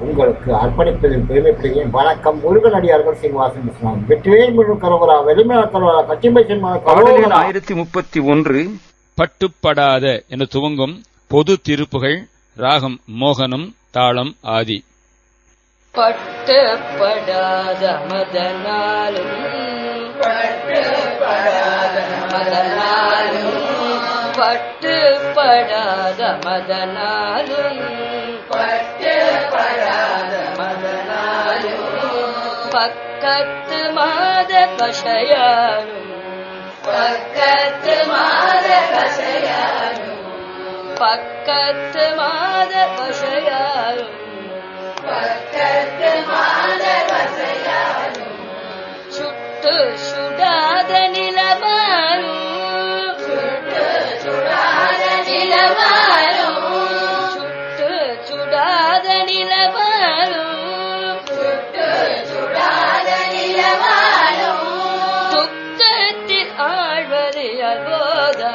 உங்களுக்கு அர்ப்பணிப்பதில் பெருமைப்படுகிறேன் வணக்கம் முருகனடியார்கள் சீனிவாசன் இஸ்லாம் வெற்றிவேல் முழு கரோகரா வெளிமல கரோகரா கச்சிம்பை கரோகரா ஆயிரத்தி முப்பத்தி ஒன்று. பட்டுப்படாத என துவங்கும் பொது திருப்புகள் ராகம் மோகனம் தாளம் ஆதி. பட்டுப்படாத மதனாலும் பட்டுப்படாத மதனாலும் பட்டுப்படாத மதனாலும் பட்டுப்படாத மதனாலும் பக்கத்து மாத கஷயானும் பக்கத்து மாத கஷயானும் பக்கத்து மாத கஷயானும் பக்கத்து மாத கஷயானும் சுட்டு சுடாத ஆழ்வது அல்போதா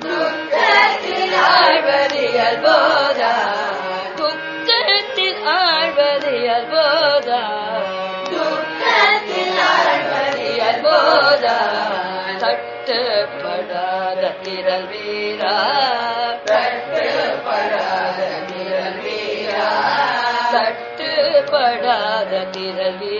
துக்கத்தில் ஆழ்வது அல்போதா துக்கத்தில் ஆழ்வது அல்போதா துக்கத்தில் ஆழ்வது அல்போதா தட்டுப்படாத திரள் வீரா. தட்டுப்படாத திரல் வீரா. தட்டுப்படாத திரள் வீரா.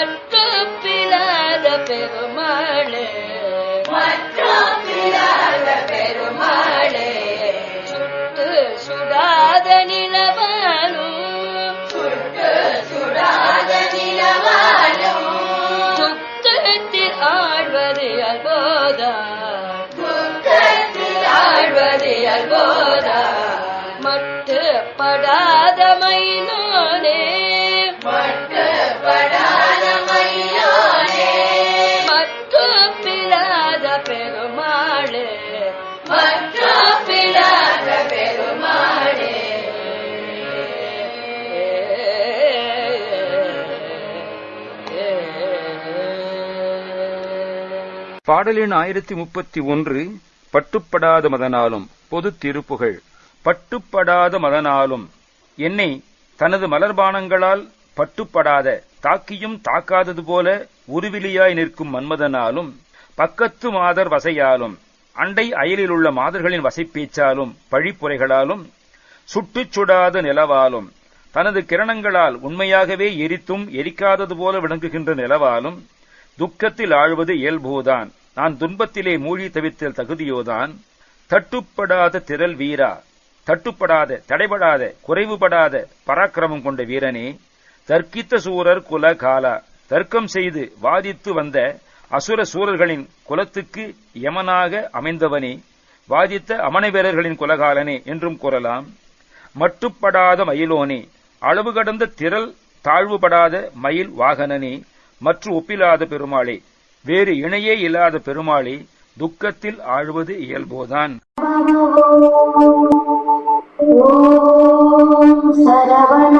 மட்டு பிளாத பெருமாளே. மட்டு பிளாத பெருமாளே. சுட்டு சுடாத நிலவானும் சுட்டு சுடாத நிலவானும் துக்கத்தில் ஆழ்வது அல்போதா துக்கத்தில் ஆழ்வது அல்போதா மட்டு படாத பாடலின் ஆயிரத்தி முப்பத்தி ஒன்று பட்டுப்படாத மதனாலும் பொது திருப்புகள். பட்டுப்படாத மதனாலும் என்னை தனது மலர்பானங்களால் பட்டுப்படாத தாக்கியும் தாக்காதது போல உருவிலியாய் நிற்கும் மன்மதனாலும் பக்கத்து மாதர் வசையாலும் அண்டை அயலிலுள்ள மாதர்களின் வசைப்பேச்சாலும் பழிப்புரைகளாலும் சுட்டுச் சுடாத நிலவாலும் தனது கிரணங்களால் உண்மையாகவே எரித்தும் எரிக்காதது போல விளங்குகின்ற நிலவாலும் துக்கத்தில் ஆழ்வது இயல்புதான். நான் துன்பத்திலே மூழ்கி தவித்தல் தகுதியோதான். தட்டுப்படாத திரள் வீரா. தட்டுப்படாத தடைபடாத குறைவுபடாத பராக்கிரமம் கொண்ட வீரனே தர்க்கித்த சூரர் குல காலா தர்க்கம் செய்து வாதித்து வந்த அசுர சூரர்களின் குலத்துக்கு யமனாக அமைந்தவனே வாதித்த அமனவீரர்களின் குலகாலனே என்றும் கூறலாம். மட்டுப்படாத மயிலோனே அளவு கடந்த திரள் தாழ்வுபடாத மயில் வாகனனே மற்ற ஒப்பிலாத பெருமாளே வேறு இணையே இல்லாத பெருமாளை துக்கத்தில் ஆழ்வது இயல்போதான். சரவண